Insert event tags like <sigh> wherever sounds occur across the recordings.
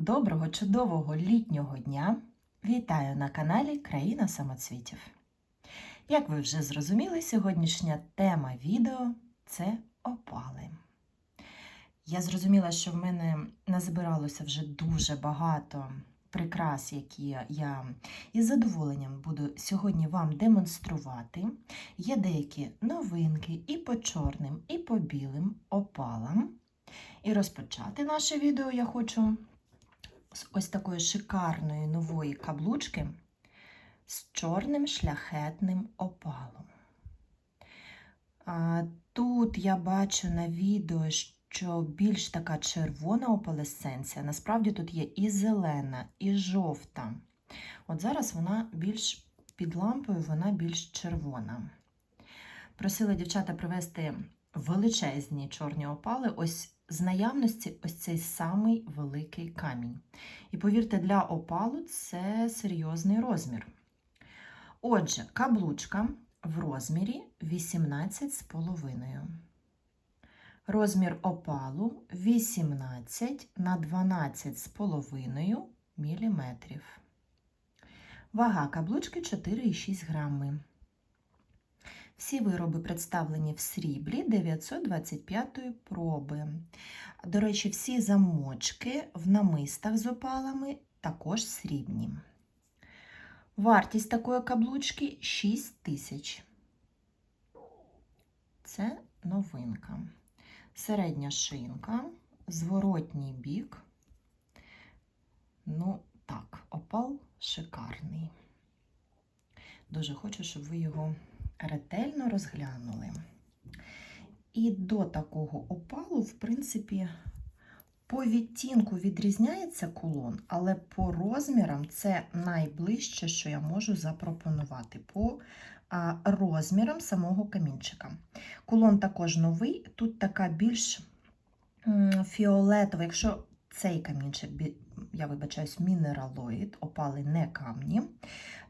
Доброго чудового літнього дня! Вітаю на каналі Країна самоцвітів. Як ви вже зрозуміли, сьогоднішня тема відео це опали. Я зрозуміла, що в мене назбиралося вже дуже багато прикрас, які я із задоволенням буду сьогодні вам демонструвати. Є деякі новинки і по чорним, і по білим опалам. І розпочати наше відео я хочу з ось такої шикарної нової каблучки з чорним шляхетним опалом. Тут я бачу на відео, що більш така червона опалесценція. Насправді тут є і зелена, і жовта. От зараз вона більш під лампою, вона більш червона. Просила дівчата привезти величезні чорні опали. Ось з наявності ось цей самий великий камінь. І повірте, для опалу це серйозний розмір. Отже, каблучка в розмірі 18,5. Розмір опалу 18 на 12,5 мм. Вага каблучки 4,6 грами. Всі вироби представлені в сріблі 925 проби. До речі, всі замочки в намистах з опалами також срібні. Вартість такої каблучки 6 тисяч. Це новинка. Середня шинка, зворотній бік. Ну, так, опал шикарний. Дуже хочу, щоб ви його ретельно розглянули. І до такого опалу, в принципі, по відтінку відрізняється кулон, але по розмірам це найближче, що я можу запропонувати по розмірам самого камінчика. Кулон також новий, тут така більш фіолетова, якщо цей камінчик, я вибачаюсь, мінералоїд, опали не камні.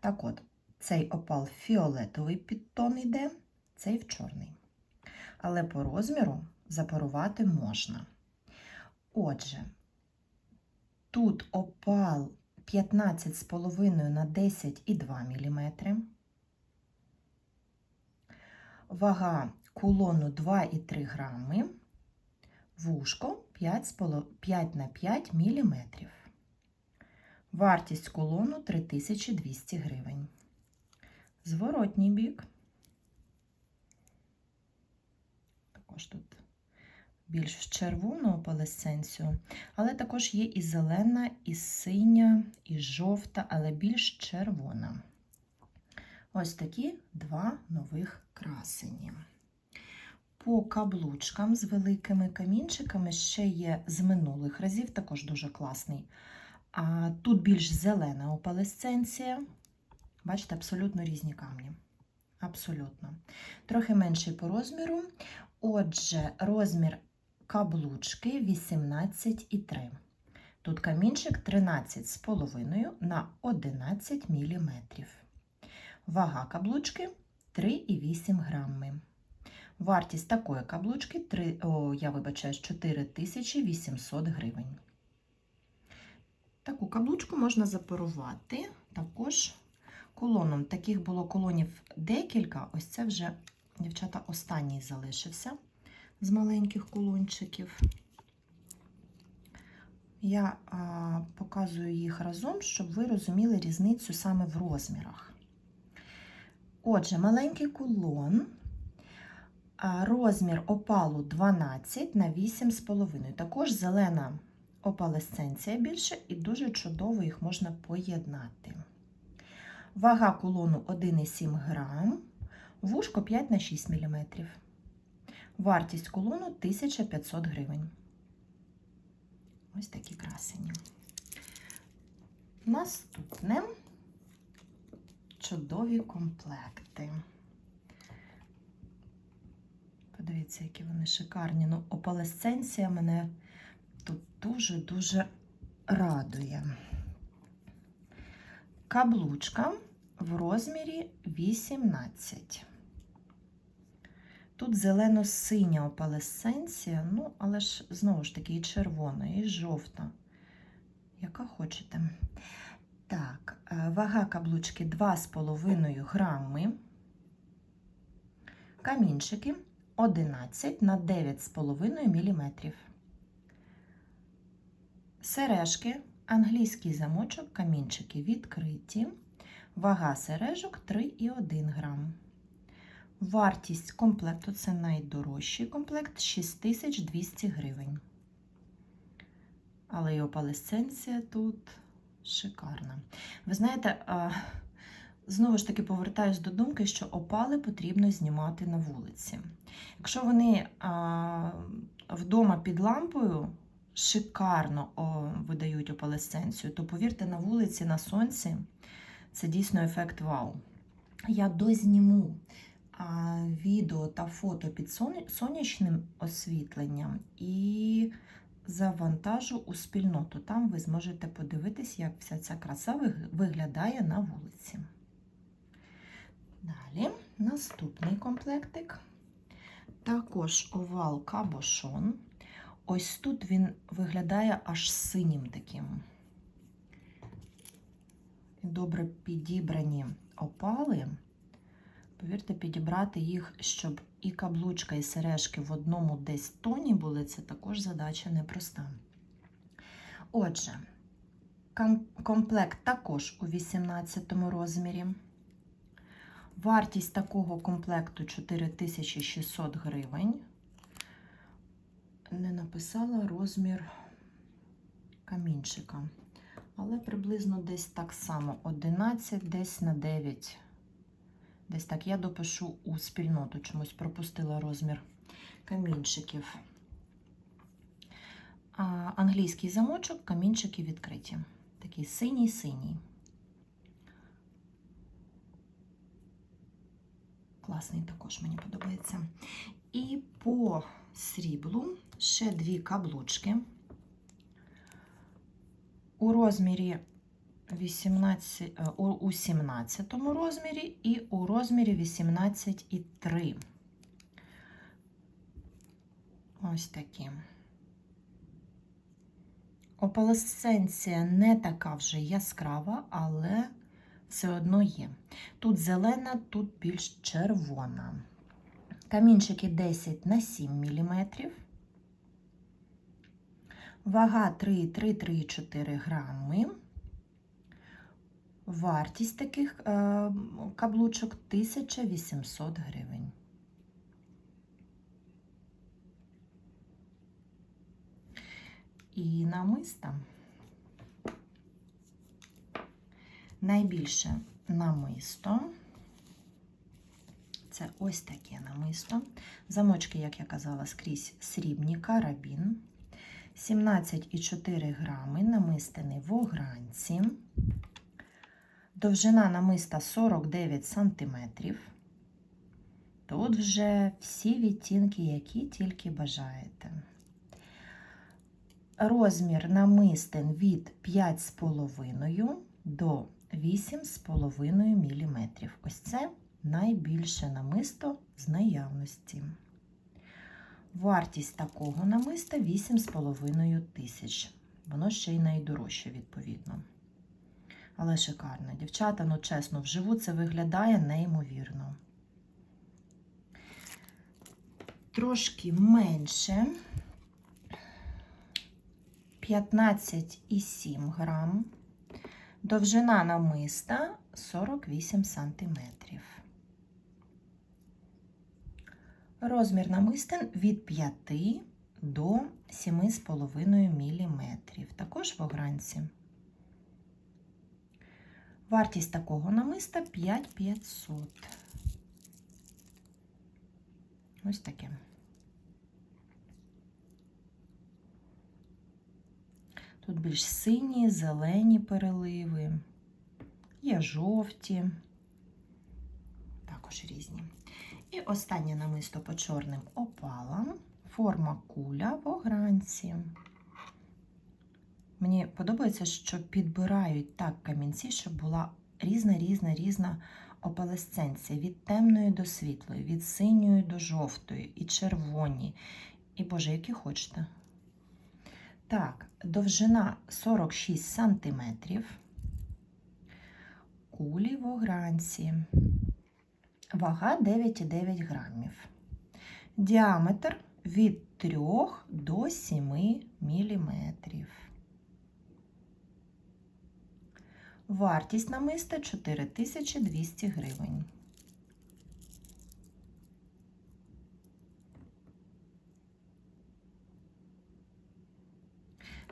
Так от, цей опал фіолетовий підтон йде, цей в чорний. Але по розміру запарувати можна. Отже, тут опал 15,5 на 10,2 мм. Вага кулону 2,3 грами, вушко 5 на 5 мм. Вартість кулону 3200 гривень. Зворотній бік. Також тут більш в червону опалесценцію, але також є і зелена, і синя, і жовта, але більш червона. Ось такі два нових красені. По каблучкам з великими камінчиками ще є з минулих разів, також дуже класний. А Тут більш зелена опалесценція. Бачите, абсолютно різні камні. Абсолютно. Трохи менший по розміру. Отже, розмір каблучки 18,3. Тут камінчик 13,5 на 11 мм. Вага каблучки 3,8 грами. Вартість такої каблучки 3, о, я вибачаю, 4800 гривень. Таку каблучку можна запарувати також колоном. Таких було колонів декілька. Ось це вже, дівчата, останній залишився з маленьких колончиків. Я а, показую їх разом, щоб ви розуміли різницю саме в розмірах. Отже, маленький кулон, розмір опалу 12 на 8,5. Також зелена опалесценція більше, і дуже чудово їх можна поєднати. Вага кулону 1,7 грам, вушко 5 на 6 мм. Вартість кулону 1500 гривень. Ось такі красені. Наступне чудові комплекти. Подивіться, які вони шикарні. Ну, опалесценція мене тут дуже-дуже радує. Каблучка в розмірі 18. Тут зелено-синя опалесценція, ну, але ж знову ж таки і червона, і жовта. яка хочете. Так, е, вага каблучки 2,5 грами. Камінчики 11 на 9,5 мм. Сережки, англійський замочок, камінчики відкриті. Вага сережок 3,1 грам. Вартість комплекту це найдорожчий комплект 6200 гривень. Але і опалесценція тут шикарна. Ви знаєте, знову ж таки повертаюсь до думки, що опали потрібно знімати на вулиці. Якщо вони вдома під лампою шикарно видають опалесценцію, то повірте, на вулиці, на сонці це дійсно ефект вау. Я дозніму відео та фото під сонячним освітленням і завантажу у спільноту. Там ви зможете подивитись, як вся ця краса виглядає на вулиці. Далі наступний комплектик. Також овал кабошон. Ось тут він виглядає аж синім таким. Добре підібрані опали. Повірте, підібрати їх, щоб і каблучка, і сережки в одному десь тоні були, це також задача непроста. Отже, комплект також у 18 розмірі. Вартість такого комплекту 4600 гривень. Не написала розмір камінчика, але приблизно десь так само 11, десь на 9. Десь так я допишу у спільноту, чомусь пропустила розмір камінчиків. А, англійський замочок, камінчики відкриті. Такий синій-синій. Класний також мені подобається. І по сріблу ще дві каблучки. У розмірі 18, е, у, у 17 розмірі і у розмірі 18,3. Ось такі. Опалесценція не така вже яскрава, але все одно є. Тут зелена, тут більш червона. Камінчики 10 на 7 мм. Вага 3,3-3,4 грами. Вартість таких е, каблучок 1800 гривень. І намиста. Найбільше намисто. Це ось таке намисто. Замочки, як я казала, скрізь срібні карабін. 17,4 грами намистини в огранці. Довжина намиста 49 см. Тут вже всі відтінки, які тільки бажаєте. Розмір намистин від 5,5 до 8,5 мм. Ось це найбільше намисто з наявності. Вартість такого намиста 8,5 тисяч. Воно ще й найдорожче, відповідно. Але шикарно. Дівчата, ну чесно, вживу це виглядає неймовірно. Трошки менше 15,7 грам. Довжина намиста 48 сантиметрів. Розмір намистин від 5 до 7,5 мм. Також в огранці. Вартість такого намиста 5500. Ось таке. Тут більш сині, зелені переливи, є жовті, також різні. І останнє намисто по чорним опалам, форма куля в огранці. Мені подобається, що підбирають так камінці, щоб була різна, різна, різна опалесценція. Від темної до світлої, від синьої до жовтої, і червоні. І, Боже, які хочете. Так, довжина 46 см, кулі в огранці, вага 9,9 грамів, діаметр від 3 до 7 міліметрів. Вартість намиста 4200 гривень.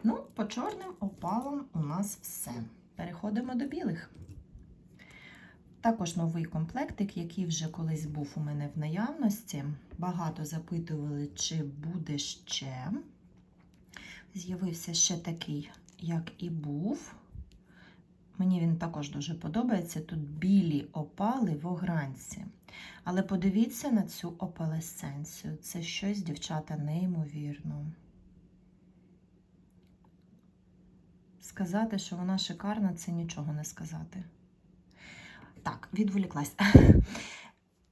Ну, по чорним опалам у нас все. Переходимо до білих. Також новий комплектик, який вже колись був у мене в наявності. Багато запитували, чи буде ще. З'явився ще такий, як і був. Мені він також дуже подобається. Тут білі опали в огранці. Але подивіться на цю опалесценцію. Це щось, дівчата, неймовірно. Сказати, що вона шикарна, це нічого не сказати. Так, відволіклась. <laughs>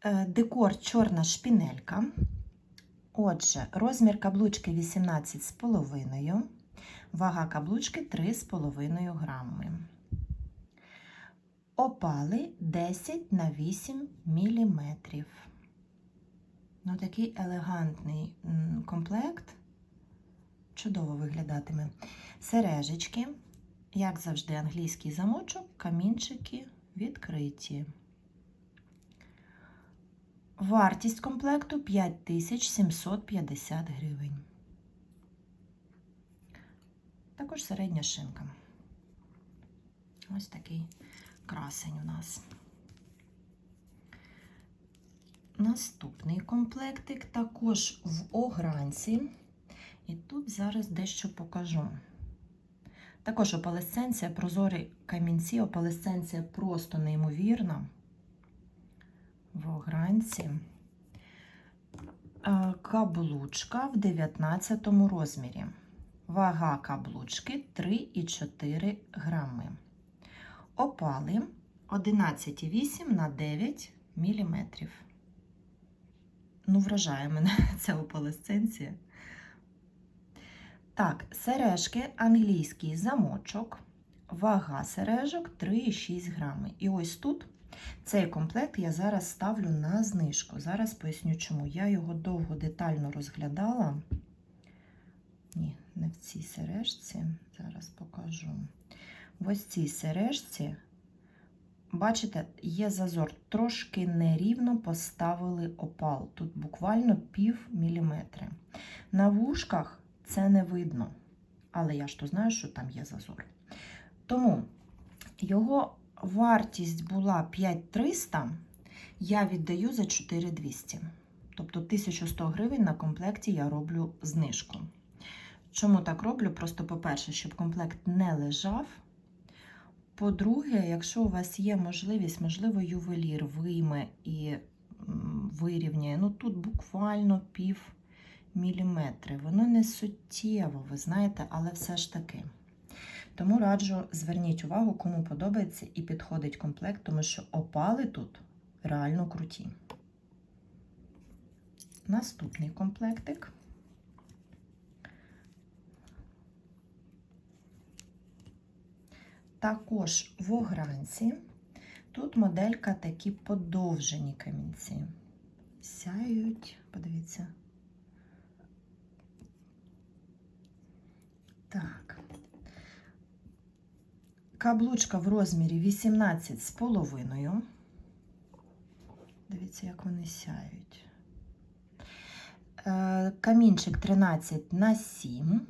Е, Декор чорна шпінелька. Отже, розмір каблучки 18,5, вага каблучки 3,5 грами. Опали 10 на 8 міліметрів. Ну, такий елегантний комплект. Чудово виглядатиме. Сережечки, як завжди, англійський замочок, камінчики відкриті. Вартість комплекту 5750 гривень. Також середня шинка. Ось такий красень у нас. Наступний комплектик також в огранці. І тут зараз дещо покажу. Також опалесценція, прозорі камінці, опалесценція просто неймовірна. В огранці. Е, Каблучка в 19 розмірі. Вага каблучки 3,4 грами. Опали 11,8 на 9 міліметрів. Ну, вражає мене <laughs> ця опалесценція. Так, сережки, англійський замочок, вага сережок 3,6 грами. І ось тут цей комплект я зараз ставлю на знижку. Зараз поясню, чому. Я його довго детально розглядала. Ні, не в цій сережці. Зараз покажу. В ось цій сережці, бачите, є зазор. Трошки нерівно поставили опал. Тут буквально пів міліметри. На вушках це не видно. Але я ж то знаю, що там є зазор. Тому його вартість була 5300, я віддаю за 4200. Тобто 1100 гривень на комплекті я роблю знижку. Чому так роблю? Просто, по-перше, щоб комплект не лежав. По-друге, якщо у вас є можливість, можливо, ювелір вийме і вирівняє. Ну тут буквально пів міліметри. Воно не суттєво, ви знаєте, але все ж таки. Тому раджу, зверніть увагу, кому подобається і підходить комплект, тому що опали тут реально круті. Наступний комплектик. Також в огранці. Тут моделька такі подовжені камінці. Сяють, подивіться. Так. Каблучка в розмірі 18 з половиною. Дивіться, як вони сяють. Е, Камінчик 13 на 7.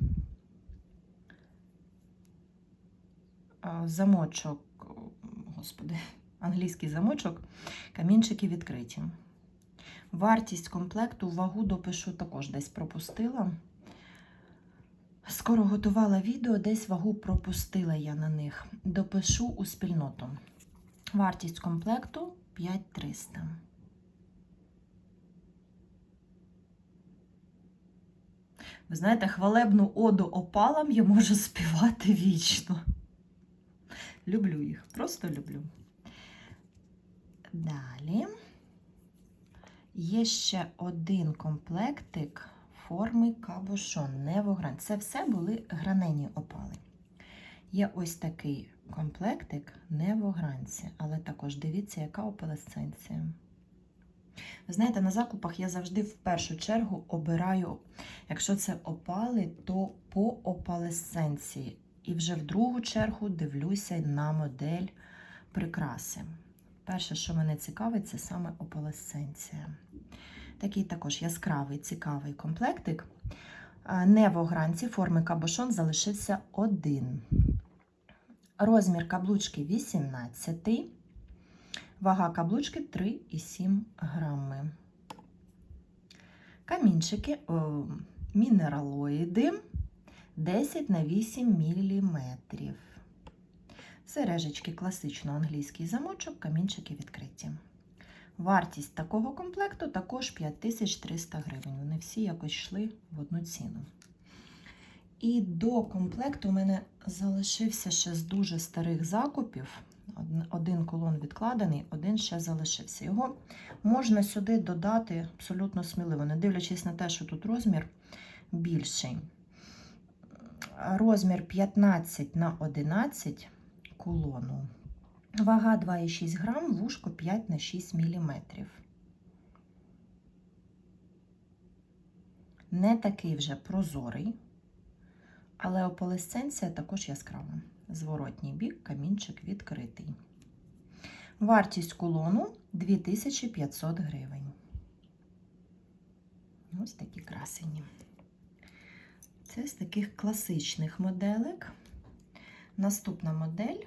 Е, Замочок, господи, англійський замочок, камінчики відкриті. Вартість комплекту, вагу допишу також десь пропустила. Скоро готувала відео, десь вагу пропустила я на них. Допишу у спільноту. Вартість комплекту 5300. Ви знаєте, хвалебну оду опалам я можу співати вічно. Люблю їх, просто люблю. Далі є ще один комплектик форми кабошон, невогран. Це все були гранені опали. Є ось такий комплектик невогранці, але також дивіться, яка опалесценція. Ви знаєте, на закупах я завжди в першу чергу обираю, якщо це опали, то по опалесценції. І вже в другу чергу дивлюся на модель прикраси. Перше, що мене цікавить, це саме опалесценція. Такий також яскравий, цікавий комплектик. Не в огранці форми кабошон залишився один. Розмір каблучки 18, вага каблучки 3,7 грами. Камінчики, о, мінералоїди 10 на 8 міліметрів. Сережечки класично англійський замочок, камінчики відкриті. Вартість такого комплекту також 5300 гривень. Вони всі якось йшли в одну ціну. І до комплекту у мене залишився ще з дуже старих закупів. Один колон відкладений, один ще залишився. Його можна сюди додати абсолютно сміливо, не дивлячись на те, що тут розмір більший. Розмір 15 на 11 кулону. Вага 2,6 грам, вушко 5 на 6 міліметрів. Не такий вже прозорий, але ополесценція також яскрава. Зворотній бік, камінчик відкритий. Вартість кулону 2500 гривень. Ось такі красені. Це з таких класичних моделек. Наступна модель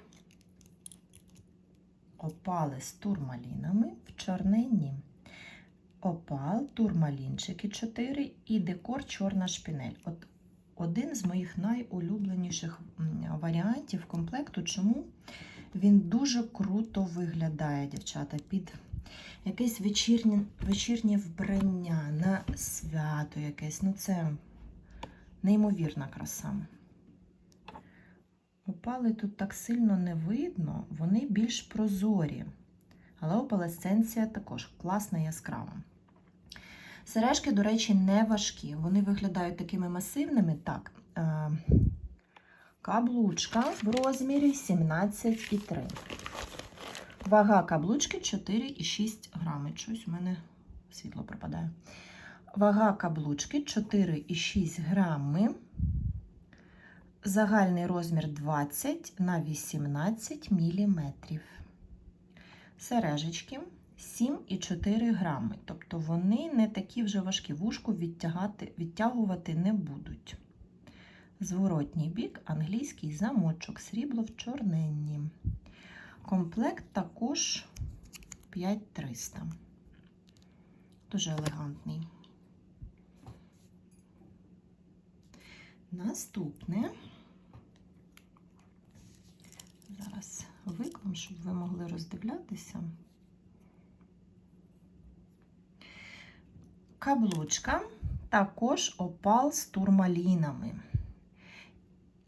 опали з турмалінами в чорненні. Опал, турмалінчики 4 і декор чорна шпінель. От один з моїх найулюбленіших варіантів комплекту. Чому? Він дуже круто виглядає, дівчата, під якесь вечірнє, вечірнє вбрання на свято якесь. Ну, це неймовірна краса. Опали тут так сильно не видно, вони більш прозорі. Але опалесценція також класна і яскрава. Сережки, до речі, не важкі. Вони виглядають такими масивними. Так, е, каблучка в розмірі 17,3. Вага каблучки 4,6 грами. Щось у мене світло пропадає. Вага каблучки 4,6 грами. Загальний розмір 20 на 18 міліметрів. Сережечки 7,4 грами. Тобто вони не такі вже важкі. Вушку відтягувати не будуть. Зворотній бік, англійський замочок, срібло в чорненні. Комплект також 5300. Дуже елегантний. Наступне. Зараз виклам, щоб ви могли роздивлятися. Каблучка, також опал з турмалінами.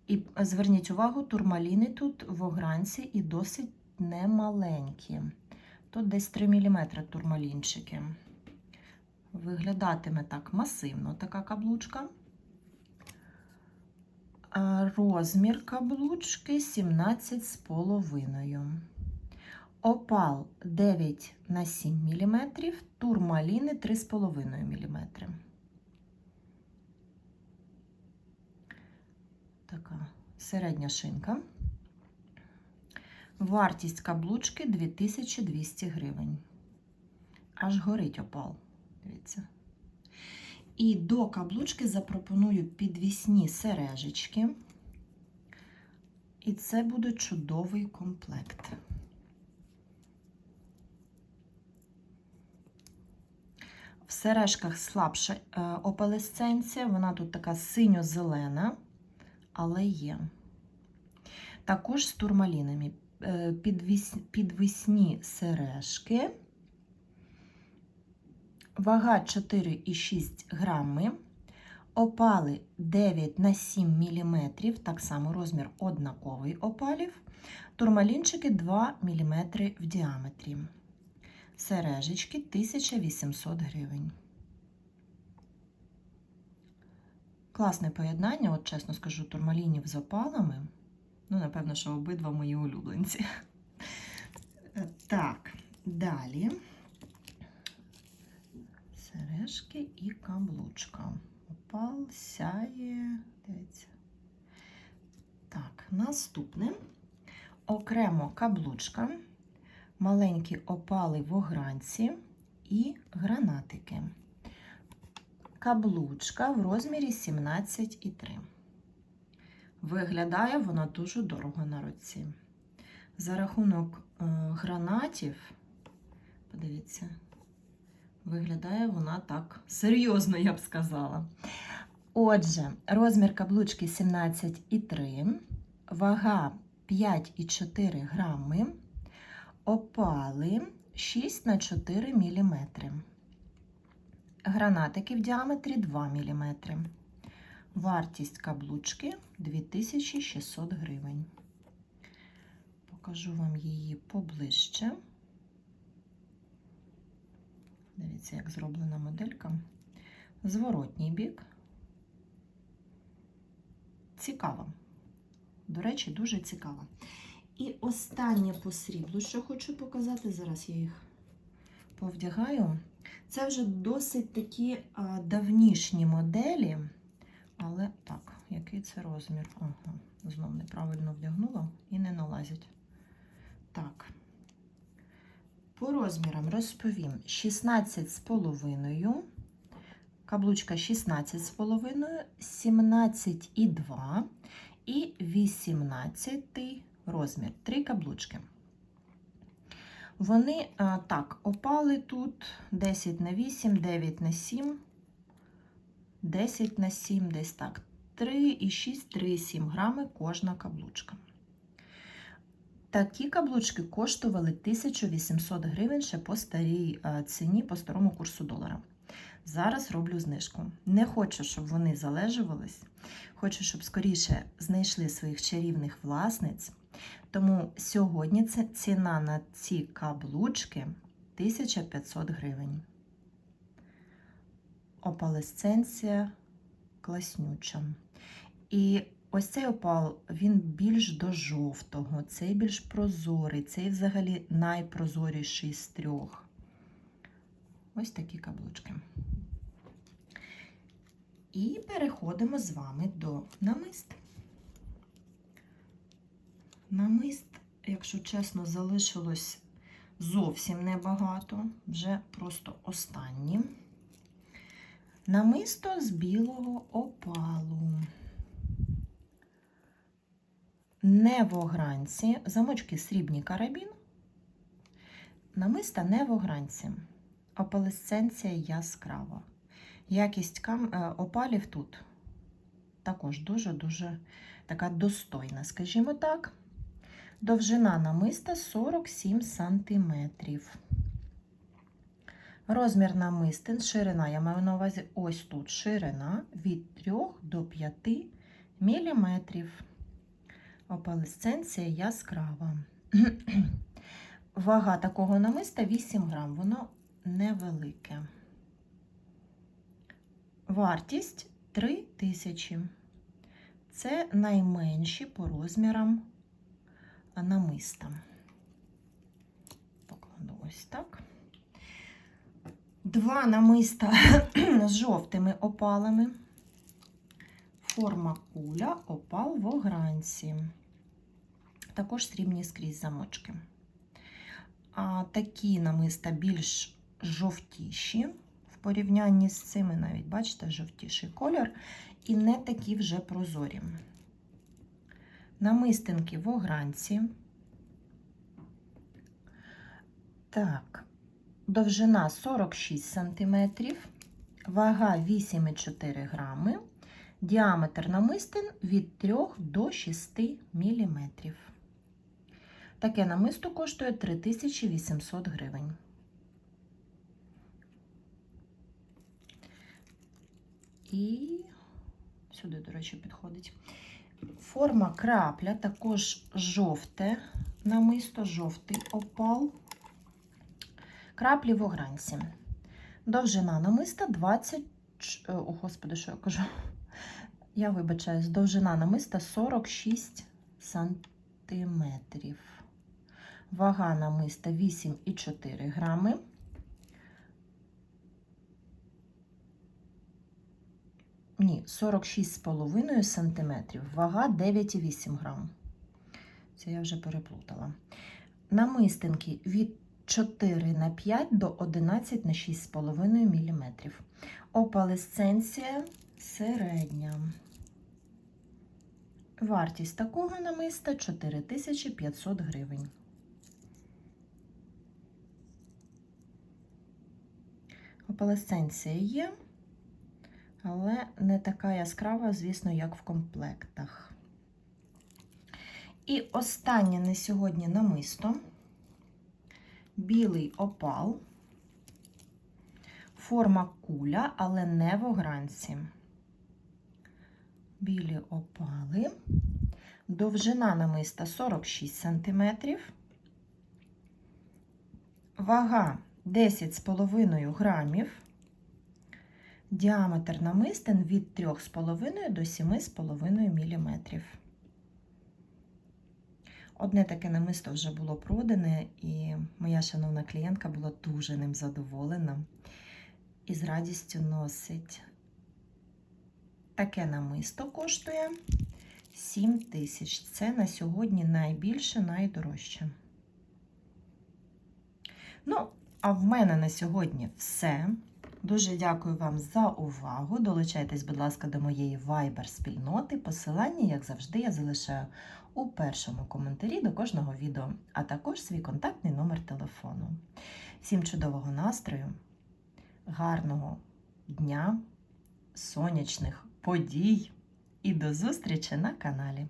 І зверніть увагу, турмаліни тут в огранці і досить немаленькі. Тут десь 3 мм турмалінчики. Виглядатиме так масивно така каблучка. Розмір каблучки 17,5. Опал 9 на 7 мм, турмаліни 3,5 мм. Така середня шинка. Вартість каблучки 2200 гривень. Аж горить опал. Дивіться. І до каблучки запропоную підвісні сережечки. І це буде чудовий комплект. В сережках слабша е, опалесценція, вона тут така синьо-зелена, але є. Також з турмалінами Е, підвіс- підвісні сережки. Вага 4,6 грами. Опали 9 на 7 мм, так само розмір однаковий опалів. Турмалінчики 2 мм в діаметрі. Сережечки 1800 гривень. Класне поєднання, от чесно скажу, турмалінів з опалами. Ну, напевно, що обидва мої улюбленці. Так, далі. Сережки і каблучка. Опал сяє. Дивіться. Так, наступне. Окремо каблучка, маленькі опали в огранці і гранатики. Каблучка в розмірі 17,3. Виглядає вона дуже дорого на руці. За рахунок е, гранатів, подивіться, виглядає вона так серйозно, я б сказала. Отже, розмір каблучки 17,3, вага 5,4 грами, опали 6 на 4 мм. Гранатики в діаметрі 2 мм. Вартість каблучки 2600 гривень. Покажу вам її поближче. Дивіться, як зроблена моделька. Зворотній бік. Цікаво. До речі, дуже цікаво. І останнє по сріблу, що хочу показати, зараз я їх повдягаю. Це вже досить такі а, давнішні моделі. Але так, який це розмір? Ага, знов неправильно вдягнула і не налазять. Так. По розмірам розповім 16,5, каблучка 16,5, 17,2 і 18 розмір. Три каблучки. Вони так, опали тут 10 на 8, 9 на 7, 10 на 7, десь так. 3,6, 3,7 грами кожна каблучка. Такі каблучки коштували 1800 гривень ще по старій ціні, по старому курсу долара. Зараз роблю знижку. Не хочу, щоб вони залежувались. Хочу, щоб скоріше знайшли своїх чарівних власниць. Тому сьогодні ціна на ці каблучки 1500 гривень. Опалесценція класнюча. І ось цей опал, він більш до жовтого, цей більш прозорий, цей взагалі найпрозоріший з трьох. Ось такі каблучки. І переходимо з вами до намист. Намист, якщо чесно, залишилось зовсім небагато, вже просто останні. Намисто з білого опалу. Не в огранці, замочки срібні карабін. Намиста не в. Опалесценція яскрава. Якість кам... е, опалів тут також дуже-дуже така достойна, скажімо так. Довжина намиста 47 см. Розмір намистин, ширина, я маю на увазі ось тут ширина від 3 до 5 мм. Опалесценція яскрава. Вага такого намиста 8 грам, воно невелике. Вартість 3 тисячі. Це найменші по розмірам намиста. Покладу ось так. Два намиста <clears throat> з жовтими опалами. Форма куля, опал в огранці. Також срібні скрізь замочки. А такі намиста більш жовтіші в порівнянні з цими, навіть, бачите, жовтіший колір, і не такі вже прозорі. Намистинки в огранці. Так, довжина 46 см, вага 8,4 грами, діаметр намистин від 3 до 6 мм. Таке намисто коштує 3800 гривень. І сюди, до речі, підходить. Форма крапля, також жовте намисто, жовтий опал. Краплі в огранці. Довжина намиста 20, о, господи, що я кажу, Я вибачаюсь, довжина намиста 46 сантиметрів. Вага намиста 8,4 грами. Ні, 46,5 сантиметрів. Вага 9,8 грам. Це я вже переплутала. Намистинки від 4 на 5 до 11 на 6,5 мм. Опалесценція середня. Вартість такого намиста 4500 гривень. Опалесценція є, але не така яскрава, звісно, як в комплектах. І останнє на сьогодні намисто. Білий опал. Форма куля, але не в огранці. Білі опали. Довжина намиста 46 см. Вага 10,5 грамів. Діаметр намистин від 3,5 до 7,5 мм. Одне таке намисто вже було продане, і моя шановна клієнтка була дуже ним задоволена і з радістю носить. Таке намисто коштує 7 тисяч. Це на сьогодні найбільше, найдорожче. Ну, а в мене на сьогодні все. Дуже дякую вам за увагу. Долучайтесь, будь ласка, до моєї Viber-спільноти. Посилання, як завжди, я залишаю у першому коментарі до кожного відео, а також свій контактний номер телефону. Всім чудового настрою, гарного дня, сонячних подій і до зустрічі на каналі!